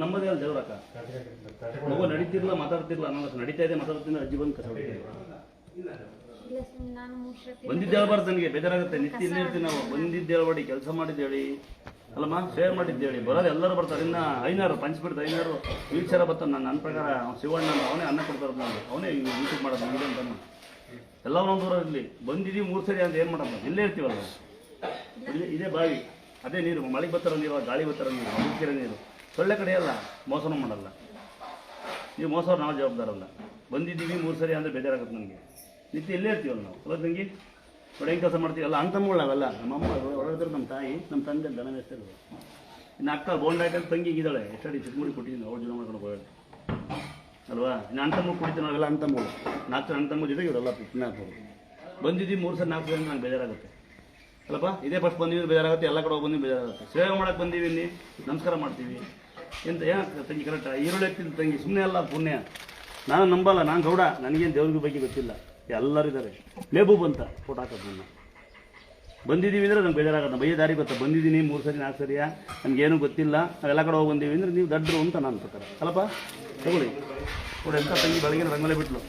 ನಮ್ಮದೇ ಅಲ್ಲ ದೇವ್ರಕ್ಕ ಮಗು ನಡೀತಿರ್ಲ ಮಾತಾಡ್ತಿರ್ಲ ಅನ್ನೋದು ನಡೀತಾ ಇದೆ ಮಾತಾಡ್ತೀನಿ ಅಜ್ಜಿ ಬಂದು ಕಸ ಬಂದಿದ್ದು ಹೇಳ್ಬಾರ್ದು ನನಗೆ ಬೇಜಾರಾಗುತ್ತೆ. ನಿತ್ಯ ಇಲ್ಲೇ ಇರ್ತೀವಿ ನಾವು. ಬಂದಿದ್ದು ಹೇಳ್ಬೇಡಿ ಕೆಲಸ ಮಾಡಿದ್ದೇಳಿ. ಅಲ್ಲಮ್ಮ ಶೇರ್ ಮಾಡಿದ್ದೇಳಿ. ಬರೋದು ಎಲ್ಲರೂ ಬರ್ತಾರೆ. ಇನ್ನ ಐನಾರು ಪಂಚ್ಬಿಡ್ತು ಐನಾರು ವೀಲ್ಚರ ಬರ್ತಾನೆ ನಾನು ನನ್ನ ಪ್ರಕಾರ ಶಿವಣ್ಣ ಅವನೇ ಅನ್ನ ಕೊಡ್ತಾರೆ ನಾನು ಅವನೇ ಯೂಟ್ಯೂಬ್ ಮಾಡೋದು ಇದೆ ಅಂತ ಎಲ್ಲ ಒಂದು ದೂರ ಇರಲಿ. ಬಂದಿದ್ದೀವಿ ಮೂರು ಸರಿ ಅಂತ ಏನು ಮಾಡಪ್ಪ ಇಲ್ಲೇ ಇರ್ತೀವಲ್ಲ? ಇಲ್ಲೇ. ಇದೇ ಬಾವಿ. ಅದೇ ನೀರು. ಮಳೆಗೆ ಬರ್ತಾರ ನೀರು ಗಾಳಿ ಬರ್ತಾರ ನೀರು ಮುಚ್ಚಿರೋ ನೀರು. ಸೊಳ್ಳೆ ಕಡೆ ಅಲ್ಲ, ಮೋಸನೂ ಮಾಡಲ್ಲ. ನೀವು ಮೋಸ ನಾವು ಜವಾಬ್ದಾರಲ್ಲ ಬಂದಿದ್ದೀವಿ, ಮೂರು ಸರಿ ಅಂದರೆ ಬೇಜಾರಾಗುತ್ತೆ ನನಗೆ ನಿತ್ಯ ಇಲ್ಲೇ ಇರ್ತೀವಲ್ಲ ನಾವು. ಅಲ್ಲ ತಂಗಿ? ನೋಡಿ ಹೆಂಗೆ ಕೆಲಸ ಮಾಡ್ತೀವಲ್ಲ ಅಂತ ಅವೆಲ್ಲ. ನಮ್ಮಮ್ಮ ಹೊರಗಿದ್ರೆ ನಮ್ಮ ತಾಯಿ, ನಮ್ಮ ತಂದೆ ದನ ಎಷ್ಟಿಲ್ಲ ಇನ್ನು ಅಕ್ಕ ಬೋಂಡ್ ಹಾಕಂತ ತಂಗಿ ಇದ್ದಾಳೆ. ಎಷ್ಟಡಿ ಚಿಕ್ಕಮುಡಿ ಕೊಟ್ಟಿದ್ದೀನಿ. ಅವ್ರು ಜೀವನ ಮಾಡ್ಕೊಂಡು ಹೋಗಿ ಅಲ್ವಾ? ಇನ್ನು ಅಣ್ಣ ಕುಡಿತೀನಿ ನಾವೆಲ್ಲ ಅಣ್ಣ ತಮ್ಮ ನಾಲ್ಕು ಅಣ್ಣ ತಮ್ಮ ಜೊತೆಗೆ ಇವರೆಲ್ಲ ಬಂದಿದ್ದೀವಿ, ಮೂರು ಸರಿ, ನಾಲ್ಕು ಜನ ನಂಗೆ ಬೇಜಾರಾಗುತ್ತೆ. ಅಲ್ಲಪ್ಪ? ಇದೇ ಫಸ್ಟ್ ಬಂದಿದ್ದು ಬೇಜಾರಾಗುತ್ತೆ. ಎಲ್ಲ ಕಡೆ ಹೋಗಿ ಬಂದಿದ್ದು ಬೇಜಾರಾಗುತ್ತೆ. ಸೇವೆ ಮಾಡಕ್ಕೆ ಬಂದೀವಿ ಇಲ್ಲಿ. ನಮಸ್ಕಾರ ಮಾಡ್ತೀವಿ. ಎಂತ ಏನಾಗ್ತದೆ ತಂಗಿ ಕರೆಕ್ಟ್ ಈರುಳ್ಳಿ ಎತ್ತಿದ ತಂಗಿ ಸುಮ್ಮನೆ ಅಲ್ಲ, ಪುಣ್ಯ. ನಾನು ನಂಬಲ್ಲ, ನಾನು ಗೌಡ. ನನಗೇನು ದೇವ್ರಿಗೆ ಬಗ್ಗೆ ಗೊತ್ತಿಲ್ಲ. ಎಲ್ಲರೂ ಇದ್ದಾರೆ ಮೇಬು ಬಂತ ಫೋಟೋ ಹಾಕೋದು ನನ್ನ. ಬಂದಿದ್ದೀವಿ ಅಂದರೆ ನಂಗೆ ಬೇಜಾರಾಗತ್ತೆ. ಬೈಯ ದಾರಿ ಗೊತ್ತ? ಬಂದಿದ್ದೀನಿ, ಮೂರು ಸರಿ ನಾಲ್ಕು ಸರಿಯಾ ನನಗೇನು ಗೊತ್ತಿಲ್ಲ. ನಾವೆಲ್ಲ ಕಡೆ ಹೋಗಿ ಬಂದೀವಿ ಅಂದರೆ ನೀವು ದಡ್ಡರು ಅಂತ ನಾನು ಪ್ರಕಾರ ಅಲ್ಲಪ್ಪ, ತಗೊಳ್ಳಿ. ನೋಡಿ ಎಂಥ ತಂಗಿ ಬೆಳಗಿನ ರಂಗೋಲಿ ಬಿಟ್ಲು.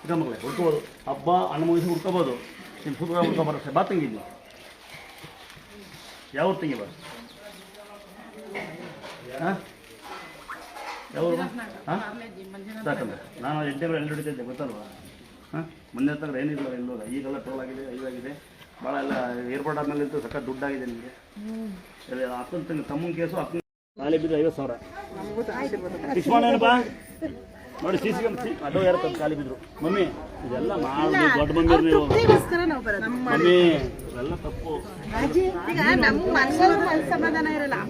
ಚಿಕ್ಕ ಮಗಳೇ, ಹುಡ್ಕೋಬೋದು. ಹಬ್ಬ ಹಣ್ಣು ಮುಗಿಸಿ ಹುಡ್ಕೋಬೋದು. ನಿಮ್ಮ ಸೂತ್ರ ಹುಡ್ಕೊಬಾರಷ್ಟೇ ಬಾ ತಂಗಿದ್ವಿ ಯಾವ ತಂಗಿ ಬಾ? ಹಾಂ? ಹಾಂ? ಸಾಕಲ್ಲ ನಾನು ಎಡ್ಡೆಗಳು ಎಲ್ಲಿ ಹಿಡಿತಿದ್ದೆ ಗೊತ್ತಲ್ವಾ? ಹಾಂ? ಮೊನ್ನೆ ತಗೊಂಡ್ರೆ ಏನಿಲ್ಲ ಎಲ್ಲೂ ಈಗೆಲ್ಲ ಟೋಲ್ ಆಗಿದೆ ಇದಾಗಿದೆ ಭಾಳ ಎಲ್ಲ ಏರ್ಪೋರ್ಟ್ ಆದ್ಮೇಲೆ ಅಂತೂ ಸಕ್ಕ ದುಡ್ಡಾಗಿದೆ ನಿಮಗೆ. ಅಕ್ಕನ ತಂಗ ತಮ್ಮನ ಕೇಸು ಅಕ್ಕನ ಖಾಲಿ ಬಿದ್ದು ಐವತ್ತು ಸಾವಿರ. ಫಿಕ್ಸ್ ಮಾಡೋಣಪ್ಪ ನೋಡಿ ಸಿ ಸಿ ಅಡ್ಡ ಯಾರು ತಂದು ಖಾಲಿ ಬಿದ್ರು? ಮಮ್ಮಿ ಇದೆಲ್ಲ ಮಾಡಿ ದೊಡ್ಡ ಮಮ್ಮಿ ನೀವು. ಮಮ್ಮಿ ಇವೆಲ್ಲ ತಪ್ಪು.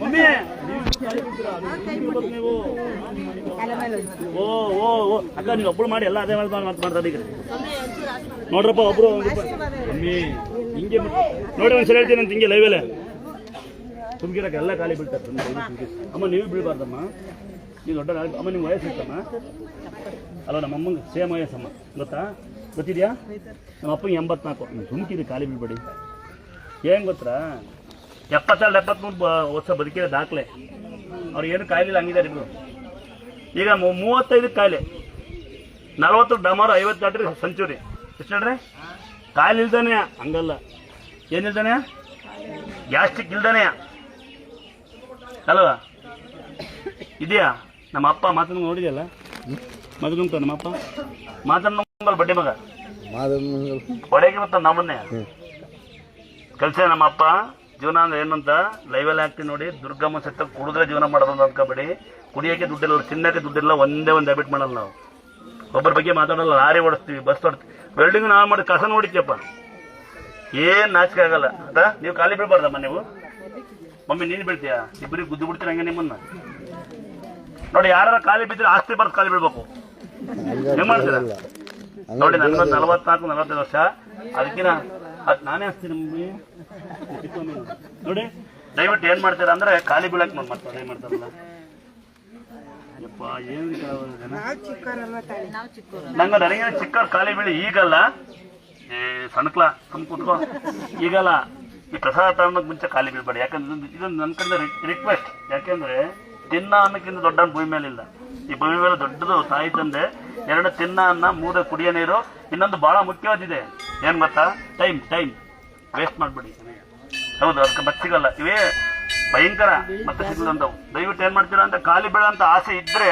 ಮಮ್ಮಿ ಓ ಓ ಓ. ಅಕ್ಕ ನೀವು ಒಬ್ರು ಮಾಡಿ ಎಲ್ಲ ಅದೇ ಮಾಡಿ ಮಾತು ಮಾಡ್ತಾರೆ ಈಗ ನೋಡ್ರಪ್ಪ ಒಬ್ರು ಅಮ್ಮಿ ಹಿಂಗೆ ನೋಡಿ ಒಂದ್ಸಲ ಹೇಳ್ತೀನಿ ಅಂತ ಹಿಂಗೆ ಲೈವಲ್ಲೇ ತುಂಬಿರಕ್ಕೆ ಎಲ್ಲ ಖಾಲಿ ಬೀಳ್ತಾರೆ ಅಮ್ಮ ನೀವು ಬೀಳ್ಬಾರ್ದಮ್ಮ. ನೀವು ದೊಡ್ಡ ಅಮ್ಮ ನಿಮ್ಮ ವಯಸ್ಸು ಇತ್ತಮ್ಮ ಅಲ್ಲ ನಮ್ಮ ಅಮ್ಮಂಗೆ ಸೇಮ್ ವಯಸ್ಸಮ್ಮ. ಗೊತ್ತಾ? ಗೊತ್ತಿದ್ಯಾ? ನಮ್ಮ ಅಪ್ಪಂಗೆ ಎಂಬತ್ನಾಲ್ಕು. ನೀವು ತುಮಕಿರಿ ಖಾಲಿ ಬೀಳ್ಬೇಡಿ. ಏನ್ ಗೊತ್ತಾ? ಎಪ್ಪತ್ತೆರಡು ಎಪ್ಪತ್ಮೂರು ಬ ವರ್ಷ ಬದುಕಿರೋ ದಾಖಲೆ. ಅವ್ರು ಏನು ಕಾಯಿಲೆ ಹಂಗಿದ್ದಾರೆ ಇಬ್ರು ಈಗ ಮೂವತ್ತೈದು ಕಾಯಿಲೆ. ನಲವತ್ತು ಡಮಾರು ಐವತ್ತು ದಾಟ್ರಿ ಸಂಚೂರಿ. ಎಷ್ಟು ಹೇಳ್ರಿ? ಕಾಯಿಲೆ ಇಲ್ದಾನೆ ಹಂಗಲ್ಲ. ಏನಿಲ್ದಾನೆ ಗ್ಯಾಸ್ಟ್ರಿಕ್ ಇಲ್ದಾನೆ ಅಲ್ವಾ? ಇದೆಯಾ? ನಮ್ಮ ಅಪ್ಪ ಮಾತನ್ನು ನೋಡಿದೆಯಲ್ಲ? ಮಗದುಂಟ ನಮ್ಮ ಅಪ್ಪ? ಮಾತನ್ನು ಬಡ್ಡಿ ಮಗ? ಒಳಗೆ ಬರ್ತಾನೆ ನಮ್ಮನ್ನೇ? ಕಲ್ಸ ನಮ್ಮ ಅಪ್ಪ? ಜೀವನ ಅಂದ್ರೆ ಏನಂತ? ಲೈವಲ್ಲಿ ಹಾಕ್ತೀನಿ ನೋಡಿ. ದುರ್ಗಮ್ಮ ಸತ್ತ ಕುಡಿದ್ರೆ ಜೀವನ ಮಾಡೋದು ಅಂತ ಅನ್ಕೋಬೇಡಿ. ಕುಡಿಯೋಕೆ ದುಡ್ಡಿಲ್ಲ ತಿನ್ನಕ್ಕೆ ದುಡ್ಡಿಲ್ಲ ಒಂದೇ ಒಂದು ಹ್ಯಾಬಿಟ್ ಮಾಡಲ್ಲ ನಾವು ಒಬ್ಬರ ಬಗ್ಗೆ ಮಾತಾಡಲ್ಲ ಲಾರಿ ಓಡಿಸ್ತೀವಿ ಬಸ್ ಓಡಿಸ್ತೀವಿ. ವೆಲ್ಡಿಂಗ್ ನಾವು ಮಾಡಿ ಕಸ ನೋಡಿದ್ಯಪ್ಪ. ಏನ್ ನಾಚಿಕೆ ಆಗಲ್ಲ. ಅಂತ ನೀವು ಖಾಲಿ ಬೀಳ್ಬಾರ್ದಮ್ಮ ನೀವು. ಮಮ್ಮಿ ನೀನು ಬೀಳ್ತೀಯಾ? ಇಬ್ಬರಿಗೆ ಗುದ್ದು ಬಿಡ್ತೀರ ಹಂಗೆ ನಿಮ್ಮನ್ನ. ನೋಡಿ ಯಾರು ಖಾಲಿ ಬಿದ್ದರೆ ಆಸ್ತಿ ಬರ್ದು ಖಾಲಿ ಬೀಳ್ಬೇಕು. ಹೆಂಗ್ ಮಾಡ್ತೀರಾ? ನೋಡಿ ನನ್ಗೊಂದು ನಲವತ್ನಾಲ್ಕು ನಲವತ್ತೈದು ವರ್ಷ. ಅದಕ್ಕಿನ ಅದ್ ನಾನೇ ಮಮ್ಮಿ. ನೋಡಿ. ದಯವಿಟ್ಟು ಏನ್ ಮಾಡ್ತೀರಾ ಅಂದ್ರೆ ಖಾಲಿ ಬೀಳಕ್ ನೋಡಿ ಮತ್ತೆ ಏನ್ ಮಾಡ್ತಾರಲ್ಲ? ಯಪ್ಪ ಏನ್ ನಂಗೆ ನನಗೆ ಚಿಕ್ಕವ್ರು ಖಾಲಿ ಬೀಳಿ ಈಗಲ್ಲ? ಏ ಸಣ್ಕ್ಲ ಸುಮ್ ಕುತ್ಕೋ. ಈಗಲ್ಲ. ಈ ಪ್ರಸಾದ ತಗೊಂಡ್ ಮುಂಚೆ ಖಾಲಿ ಬೀಳ್ಬೇಡಿ. ಯಾಕಂದ್ರೆ ಇದೊಂದು- ನನ್ ನನ್ನ ಕಡೆ ರಿಕ್ವೆಸ್ಟ್ ಯಾಕೆಂದ್ರೆ ತಿನ್ನ ಅನ್ನಕ್ಕಿಂತ ದೊಡ್ಡ ಭೂಮಿ ಮೇಲಿಲ್ಲ. ಈ ಭೂಮಿ ಮೇಲೆ ದೊಡ್ಡದು ತಾಯಿ ತಂದೆ ಎರಡು ತಿನ್ನ ಅನ್ನ, ಮೂರು ಕುಡಿಯೋ ನೀರು, ಇನ್ನೊಂದು ಬಹಳ ಮುಖ್ಯವಾದಿದೆ. ಏನ್ ಗೊತ್ತಾ? ಟೈಮ್ ಟೈಮ್ ವೇಸ್ಟ್ ಮಾಡ್ಬೇಡಿ. ಹೌದು, ಅದಕ್ಕೆ ಸಿಗಲ್ಲ ಇವೇ ಭಯಂಕರ, ಮತ್ತೆ ಸಿಗದಂತವು ದಯವಿಟ್ಟು ಏನ್ ಮಾಡ್ತೀರಾ ಅಂತ ಖಾಲಿ ಬೀಳಂತ ಆಸೆ ಇದ್ರೆ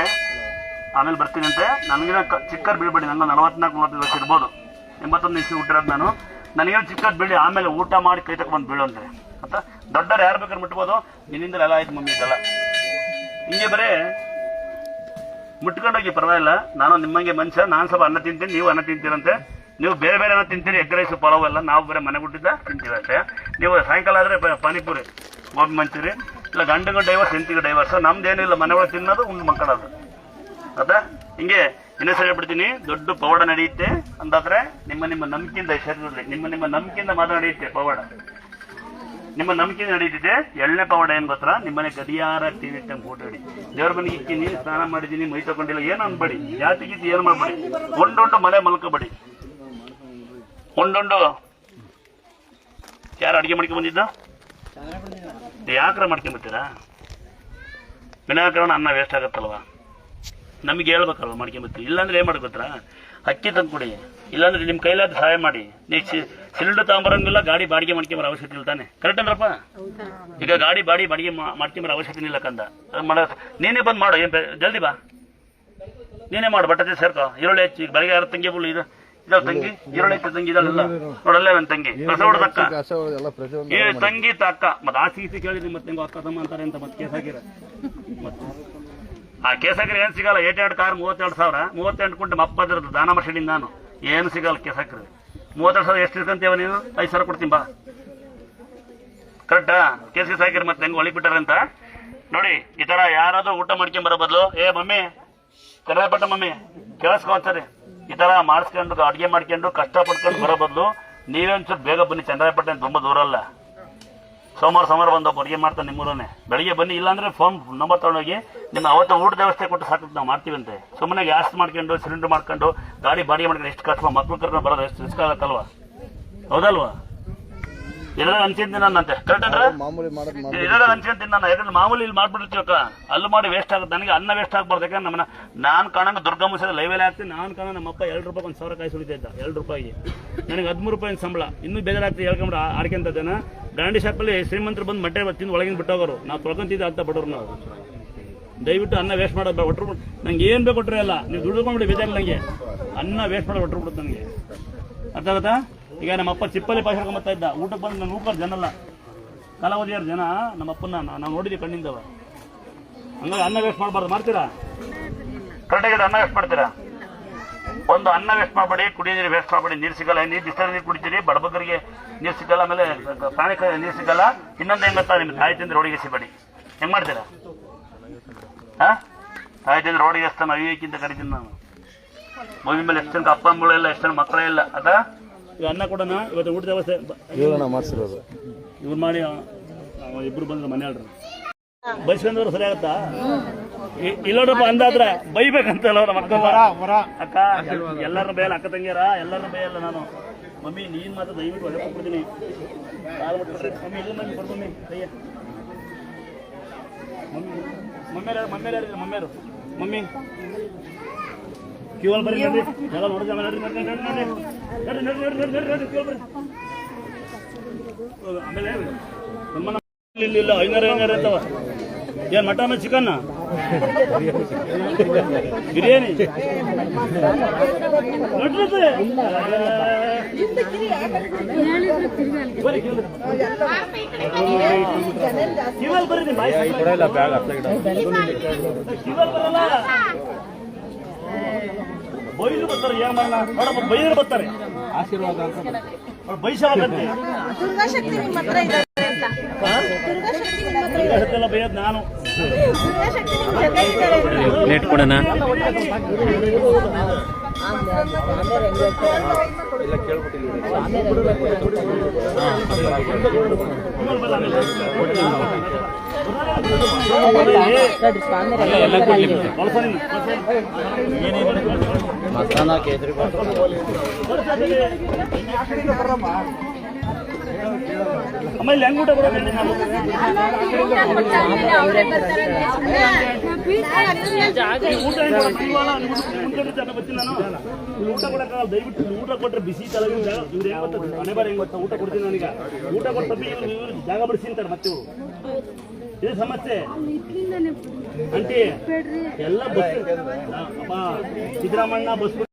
ಆಮೇಲೆ ಬರ್ತೀನಿ ಅಂತೆ. ನನಗಿನ ಚಿಕ್ಕರ್ ಬೀಳ್ಬೇಡಿ. ನನ್ನ ನಲವತ್ನಾಲ್ಕು, ಮೂವತ್ತೈದು ವರ್ಷ ಇರ್ಬೋದು. ಎಂಬತ್ತೊಂದು ನಿಮಿಷ ಹುಟ್ಟಿರೋದು ನಾನು. ನನಗೇನು ಚಿಕ್ಕದ್ ಬೀಳಿ, ಆಮೇಲೆ ಊಟ ಮಾಡಿ ಕೈ ತಗೊಂಡು ಬೀಳು ಅಂದ್ರೆ ಅಂತ ದೊಡ್ಡರು ಯಾರು ಬೇಕಾದ್ರೆ ಮುಟ್ಬೋದು. ನಿನ್ನಿಂದ ಎಲ್ಲ ಆಯ್ತು ಮಮ್ಮಿ ಇದೆಲ್ಲ. ಹಿಂಗೆ ಬರೇ ಮುಟ್ಕೊಂಡೋಗಿ ಪರವಾಗಿಲ್ಲ. ನಾನು ನಿಮ್ಮಂಗೆ ಮನುಷ್ಯ, ನಾನು ಸ್ವಲ್ಪ ಅನ್ನ ತಿಂತೀನಿ, ನೀವು ಅನ್ನ ತಿಂತೀರಂತೆ. ನೀವು ಬೇರೆ ಬೇರೆ ಅನ್ನ ತಿಂತೀರಿ, ಎಗ್ ರೈಸ್, ಪಲಾವ್ ಎಲ್ಲ ನಾವು ಬೇರೆ ಮನೆ ಗುಡ್ಡಿದ್ದ ತಿಂತೀರಂತೆ. ನೀವು ಸಾಯಂಕಾಲ ಆದರೆ ಪಾನಿಪುರಿ ಗೋಬಿ ಮಂಚೂರಿ, ಇಲ್ಲ ಗಂಡಗ ಡೈವರ್ಸ್ ಹೆಂತಿಗೆ ಡೈವರ್ಸ್ ನಮ್ದೇನಿಲ್ಲ ಮನೆ ಒಳಗೆ ತಿನ್ನೋದು ಉಂಡು ಮಕ್ಕಳದು. ಅದ ಹಿಂಗೆ ಇನ್ನೊಂದು ಸರಿ ಹೇಳ್ಬಿಡ್ತೀನಿ, ದೊಡ್ಡ ಪವಾಡ ನಡೆಯುತ್ತೆ. ಅಂದಾದ್ರೆ ನಿಮ್ಮ ನಿಮ್ಮ ನಂಬಿಕೆಯಿಂದ, ಶರೀರದಲ್ಲಿ ನಿಮ್ಮ ನಿಮ್ಮ ನಂಬಿಕೆಯಿಂದ ಮಾತ್ರ ನಡೆಯುತ್ತೆ ಪವಾಡ. ನಿಮ್ಮ ನಂಬಿಕೆ ನಡೀತಿದೆ ಎಳ್ಳೆ ಪವಾಡ ಏನ್ ಗೊತ್ತಾ ನಿಮ್ಮನೆ ಗಡಿಯಾರ ಟಿವಿ ಇಟ್ಟಂಗೆ ಫೋಟೋ ಹಿಡಿ. ದೇವ್ರ ಮನೆಗೆ ಇಕ್ಕೀನಿ ಸ್ನಾನ ಮಾಡಿದ್ದೀನಿ ಮೈ ತಗೊಂಡಿಲ್ಲ, ಏನು ಅನ್ಬೇಡಿ. ಜಾತಿ ಗೀತಿ ಏನು ಮಾಡ್ಬೇಡಿ. ಒಂದೊಂದು ಮನೆ ಮಲ್ಕೋಬೇಡಿ. ಒಂದೊಂದು. ಯಾರು ಅಡಿಗೆ ಮಾಡ್ಕೊಂಡ್ ಬಂದಿದ್ದ? ಯಾಕ್ರ ಮಾಡ್ಕೊಂಡ್ಬಿಡ್ತೀರಾ ವಿನಾಕರಣ ಅನ್ನ ವೇಸ್ಟ್ ಆಗತ್ತಲ್ವಾ? ನಮಗೆ ಹೇಳ್ಬೇಕಲ್ವ ಮಾಡ್ಕೊಂಡ್ಬಿಡ್ತೀವಿ ಇಲ್ಲಾಂದ್ರೆ ಏನು ಮಾಡ್ಕೊತ್ರ ಅಕ್ಕಿ ತಂದು ಕೊಡಿ ಇಲ್ಲಾಂದ್ರೆ ನಿಮ್ಮ ಕೈಲಾದ ಸಹಾಯ ಮಾಡಿ. ನೀವು ಸಿಲಿಂಡರ್ ತಗೊಂಬರಂಗಿಲ್ಲ ಗಾಡಿ ಬಾಡಿಗೆ ಮಾಡ್ಕೊಂಬರ ಅವಶ್ಯಕತೆ ಇಲ್ಲ ತಾನೆ. ಕರೆಕ್ಟ್ ಅಂದ್ರಪ್ಪ ಈಗ ಗಾಡಿ ಬಾಡಿ ಬಾಡಿಗೆ ಮಾಡ್ಕೊಂಬರ ಅವಶ್ಯಕತೆ ಇಲ್ಲ ಕಂದ. ಅದು ಮಾಡ ನೀನೇ ಬಂದು ಮಾಡು ಏನು ಜಲ್ದಿ ಬಾ. ನೀನೇ ಮಾಡು ಬಟ್ಟೆ ಸೇರ್ಕೋ. ಈರುಳ್ಳಿ ಹೆಚ್ಚಿ ಬೆಳಗ್ಗೆ ಯಾರು ತಂಗಿ ಬುಳ್ಳು ಇದು. ಇದಾವ ತಂಗಿ? ಈರುಳ್ಳಿ ಹೆಚ್ಚು ತಂಗಿ ಇದಲ್ಲ? ನೋಡಲ್ಲ ನನ್ನ ತಂಗಿ. ಕಸ ಹೊಡೆದಕ್ಕ. ಈ ತಂಗಿ ತಕ್ಕ ಮತ್ತೆ ಆ ಸೀಸಿ ಕೇಳಿದ್ರಿ ಮತ್ತೆ ನಿಮ್ಗೆ ಅಕ್ಕ ತಮ್ಮ ಅಂತಾರೆ ಅಂತ ಮತ್ತೆ ಕೇಸ್ ಹಾಕಿರ ಆ ಕೇಸಾಗಿರ ಏನು ಸಿಗಲ್ಲ? ಎರಡು ಕಾರ್ ಮೂವತ್ತೆರಡು ಸಾವಿರ. ಮೂವತ್ತೆಂಟು ಕುಂಟೆ ಮಪ್ಪದಿರೋದು ದಾನ ಮರ್ಸಿಡಿಂದ ನಾನು. ಏನು ಸಿಗಲ್ಲ ಕೇಸಾಕ್ರಿ ಹಾಕಿರಿ ಮೂವತ್ತೆರಡು ಸಾವಿರ ಎಷ್ಟು ಇಸ್ಕೊಂತೀವ ನೀವು ಐದು ಸಾವಿರ ಕೊಡ್ತೀನಿ, ಬಾ. ಕರೆಕ್ಟಾ? ಕೇಸ್ ಸಿ ಹಾಕಿರಿ ಮತ್ತೆ ಹೆಂಗೆ ಒಳಗೆ ಬಿಟ್ಟಾರಂತ ನೋಡಿ, ಈ ಥರ ಯಾರಾದ್ರೂ ಊಟ ಮಾಡ್ಕೊಂಡ್ ಬರೋ ಬದಲು, ಏ, ಮಮ್ಮಿ ಕನ್ನಡಪಟ್ಟ ಮಮ್ಮಿ ಕೇಳಿಸ್ಕೊಂತಾರೆ ಈ ಥರ ಮಾಡಿಸ್ಕೊಂಡು, ಅಡುಗೆ ಮಾಡ್ಕೊಂಡು ಕಷ್ಟ ಪಡ್ಕೊಂಡು ಬರೋ ಬದಲು ನೀವೊಂಚೂರು ಬೇಗ ಬನ್ನಿ, ಚಂದ್ರಾಯಪಟ್ಟಣ ತುಂಬ ದೂರ ಅಲ್ಲ. ಸೋಮವಾರ ಸೋಮವಾರ ಬಂದು ಅಡುಗೆ ಮಾಡ್ತಾನೆ ನಿಮ್ಮೂರನ್ನೇ ಬೆಳಿಗ್ಗೆ ಬನ್ನಿ, ಇಲ್ಲಾಂದರೆ ಫೋನ್ ನಂಬರ್ ತೊಗೊಂಡೋಗಿ ನಿಮ್ಮ ಅವತ್ತು ಊಟದ ವ್ಯವಸ್ಥೆ ಕೊಟ್ಟು ಸಾಕು ನಾವು ಮಾಡ್ತೀವಂತೆ. ಸುಮ್ಮನೆ ಗ್ಯಾಸ್ ಮಾಡ್ಕೊಂಡು ಸಿಲಿಂಡರ್ ಮಾಡ್ಕೊಂಡು, ಗಾಡಿ ಬಾಡಿಗೆ ಮಾಡ್ಕೊಂಡು, ಎಷ್ಟು ಕಷ್ಟ ಮಕ್ಳು ಕರ್ಕೊಂಡು ಬರೋದು ಎಷ್ಟು ರಿಸ್ಕ್ ಆಗತ್ತಲ್ವಾ? ಹೌದಲ್ವಾ? ಎಲ್ಲ ದಿನ ನನ್ನಂತೆ ಕರೆಕ್ಟ್ ಅಂದ್ರೆ ಮಾಮೂಲಿ ಮಾಡೋದು ಮಾಡಿ ಯಾಕಂದ್ರೆ ಮಾಮೂಲಿ ಇಲ್ಲಿ ಮಾಡ್ಬಿಟ್ಟಿರ್ತೀವಿ ಅಕ್ಕ ಅಲ್ಲಿ ಮಾಡಿ ವೇಸ್ಟ್ ಆಗುತ್ತೆ. ನನಗೆ ಅನ್ನ ವೇಸ್ಟ್ ಆಗ್ಬಾರ್ದು. ಯಾಕಂದ್ರೆ ನಮ್ಮನ್ನ ನಾನು ಕಾಣಂಗ ದುರ್ಗಮ್ಮ ಸಲ ಲೈವಲ್ಲೇ ಹಾಕ್ತೀನಿ. ನಾನು ಕಾಣ ನಮ್ಮಪ್ಪ ಎರಡು ರೂಪಾಯಿ ಒಂದು ಸಾವಿರ ಕಾಯಿ ಸುಳಿತಾ ಇದ್ದ. ಎರಡು ರೂಪಾಯಿಗೆ. ನನಗೆ ಹದಿಮೂರು ರೂಪಾಯಿ ಸಂಬಳ. ಇನ್ನೂ ಬೇಜಾರಾಗ್ತದೆ ಹೇಳ್ಕೊಂಡ್ರೆ ಆಡ್ಕೊಂತ ಜನ ಗಾಂಡಿ ಶಾಪಲ್ಲಿ ಶ್ರೀಮಂತರು ಬಂದು ಮಟ್ಟೆ ತಿಂದು ಒಳಗಿನ ಬಿಟ್ಟೋಗೋರು. ನಾವು ತೊಳ್ಕೊಂತಿದ್ದೆ ಅಂತ ಬಡವ್ರು ನಾವು. ದಯವಿಟ್ಟು ಅನ್ನ ವೇಸ್ಟ್ ಮಾಡೋದು ಒಟ್ಟರು ನಂಗೆ ಏನು ಬೇಕು ಕೊಟ್ಟರೆ ಅಲ್ಲ. ನೀವು ದುಡ್ಕೊಂಬಿಡಿ ಬೇಜಾರಿಲ್ಲ ನನಗೆ ಅನ್ನ ವೇಸ್ಟ್ ಮಾಡೋದು ಒಟ್ಟರು ಬಿಡುತ್ತೆ ನನಗೆ ಅರ್ಥ ಆಗುತ್ತಾ? ಈಗ ನಮ್ಮಪ್ಪ ಚಿಪ್ಪಲ್ಲಿ ಪಾಸ್ ಬರ್ತಾ ಇದ್ದ. ಊಟಕ್ಕೆ ಬಂದು ನಾನು ಊಕರ್ ಜನಲ್ಲ. ಕಲಾವಧಿಯವ್ರ ಜನ ನಮ್ಮಪ್ಪನ ನಾವು ನೋಡಿದ್ವಿ ಕಣ್ಣಿಂದವ. ಹಂಗಾಗಿ ಅನ್ನ ವೇಸ್ಟ್ ಮಾಡಬಾರ್ದು. ಮಾಡ್ತೀರಾ? ಕರೆಕ್ಟಾಗಿ ಅನ್ನ ವೇಸ್ಟ್ ಮಾಡ್ತೀರಾ? ಒಂದು ಅನ್ನ ವೇಸ್ಟ್ ಮಾಡಬೇಡಿ, ಕುಡಿಯೋ ನೀರು ವೇಸ್ಟ್ ಮಾಡಬೇಡಿ. ನೀರು ಸಿಗಲ್ಲ. ನೀರು ಬಿಸಿಲ ನೀರು ಕುಡಿತೀರಿ. ಬಡಬಗ್ಗರಿಗೆ ನೀರು ಸಿಗಲ್ಲ, ಆಮೇಲೆ ಪ್ರಾಣಿ ನೀರು ಸಿಗಲ್ಲ. ಇನ್ನೊಂದು ಹೆಂಗ್ ಗೊತ್ತಾ? ನಿಮ್ಮ ತಾಯಿ ತಿಂದ್ರೆ ರೋಡಿಗೆ ಸಿಗಬೇಡಿ ಹೆಂಗ್ ಮಾಡ್ತೀರಾ? ಹಾ? ತಾಯಿ ತಿಂದ್ರೆ ರೋಡಿಗೆ ಎಷ್ಟು ಅವಿವೇಕಿಂತ ಕರಿತೀನಿ ನಾನು. ಭೂಮಿ ಮೇಲೆ ಎಷ್ಟು ಜನ ಅಪ್ಪ ಅಮ್ಮಗಳು ಇಲ್ಲ ಎಷ್ಟು ಜನ ಮಕ್ಕಳೇ ಇಲ್ಲ. ಅದ? ಈಗ ಅನ್ನ ಕೊಡೋಣ ಇವತ್ತು ಊಟದ ವ್ಯವಸ್ಥೆ. ಇವ್ರನ್ನ ಮಾಡಿಸಿರೋದು. ಇವ್ರು ಮಾಡಿ ಅವ ಇಬ್ರು ಬಂದ್ರು ಮನೆ ಹೇಳ್ರಿ ಬೈಸ್ಕೊಂಡ್ರು ಸರಿ ಆಗತ್ತಾ? ಇಲ್ಲೋಡಪ್ಪ ಅಂದಾದ್ರೆ ಬೈಬೇಕಂತ ಅಕ್ಕ ಎಲ್ಲರೂ ಬೇಯಲ್ಲ ಅಕ್ಕ ತಂಗಿಯರ ಎಲ್ಲರೂ ಬೈಯಲ್ಲ ನಾನು. ಮಮ್ಮಿ ನೀನ್ ಮಾತ್ರ ದಯವಿಟ್ಟು ಒಳಗೆ ಕೊಡ್ತೀನಿ ಕಾಲು ಮಮ್ಮಿ ಇಲ್ಲ ಮಮ್ಮಿ ಕೊಡು ಮಮ್ಮಿ ಕೈಯ ಮಮ್ಮಿ ಮಮ್ಮಿಯರು ಮಮ್ಮಿಯರು ಮಮ್ಮಿಯರು ಮಮ್ಮಿ. ಕ್ಯೂ ಅಲ್ಲಿ ಬರ್ರಿ ನೋಡ್ರಿ. ಎಲ್ಲ ನಡ್ರಿ ನಡ್ರಿ ನಡ್ರಿ ನಡ್ರಿ ನಡ್ರಿ. ನಡ್ರಿ ನಡ್ರಿ ನಡ್ರಿ ಕ್ಯೂಲ್ ಬರ್ರಿ ಆಮೇಲೆ ನಮ್ಮನ್ನ ಇಲ್ಲಿ ಇಲ್ಲ ಐನೂರ ಐನೂರು ಇರ್ತಾವ. ಏನ್ ಮಟನ್ ಚಿಕನ್ ಬಿರಿಯಾನಿ? ನೋಡ್ರಿ ಬರ್ರಿ ಕಿವಲ್ ಬರ್ರಿ ಬಾಯ್ ಕಿವಲ್ ಬರಲ್ಲ. ಬೈಲು ಬರ್ತಾರೆ ಏನ್ ನೋಡಪ್ಪ ಬೈದ್ರು ಬರ್ತಾರೆ. ಆಶೀರ್ವಾದ ಬೈಸವಾಗತ್ತೆ ದುರ್ಗಾಶಕ್ತಿ ನಿಮ್ಮ ಹತ್ರ ಇದ್ದಾರೆ ಅಂತ. ದುರ್ಗಾಶಕ್ತಿ ನಿಮ್ಮ ಹತ್ರ ಇದ್ದಾರೆ. ಎಲ್ಲ ಬೈಯೋದು ನಾನು. ನೆಟ್ ಕೊಡೋಣ. ಜೊತೆ ಮಸ್ತಾನ ಕೇಸರಿ ಆಮೇಲೆ ಹೆಂಗ್ ಊಟ ಊಟ ಕೊಡಕ್ಕಾಗಲ್ಲ ದಯವಿಟ್ಟು ಊಟ ಕೊಟ್ರೆ ಬಿಸಿ ತಲೆಗಿಂದ ಇವ್ರು ಏನ್ ಗೊತ್ತಾ ಮನೆ ಬಾರಿ ಹೆಂಗ್ ಗೊತ್ತಾ ಊಟ ಕೊಡ್ತೀನಿ ನನಗೆ ಊಟ ಕೊಟ್ಟ ಜಾಗ ಬಿಡಿಸಿ ಅಂತಾರೆ ಮತ್ತೆ ಇವರು. ಇದು ಸಮಸ್ಯೆ. ಆಂಟಿ ಎಲ್ಲ ಬಸ್ ಸಿದ್ದರಾಮಣ್ಣ ಬಸ್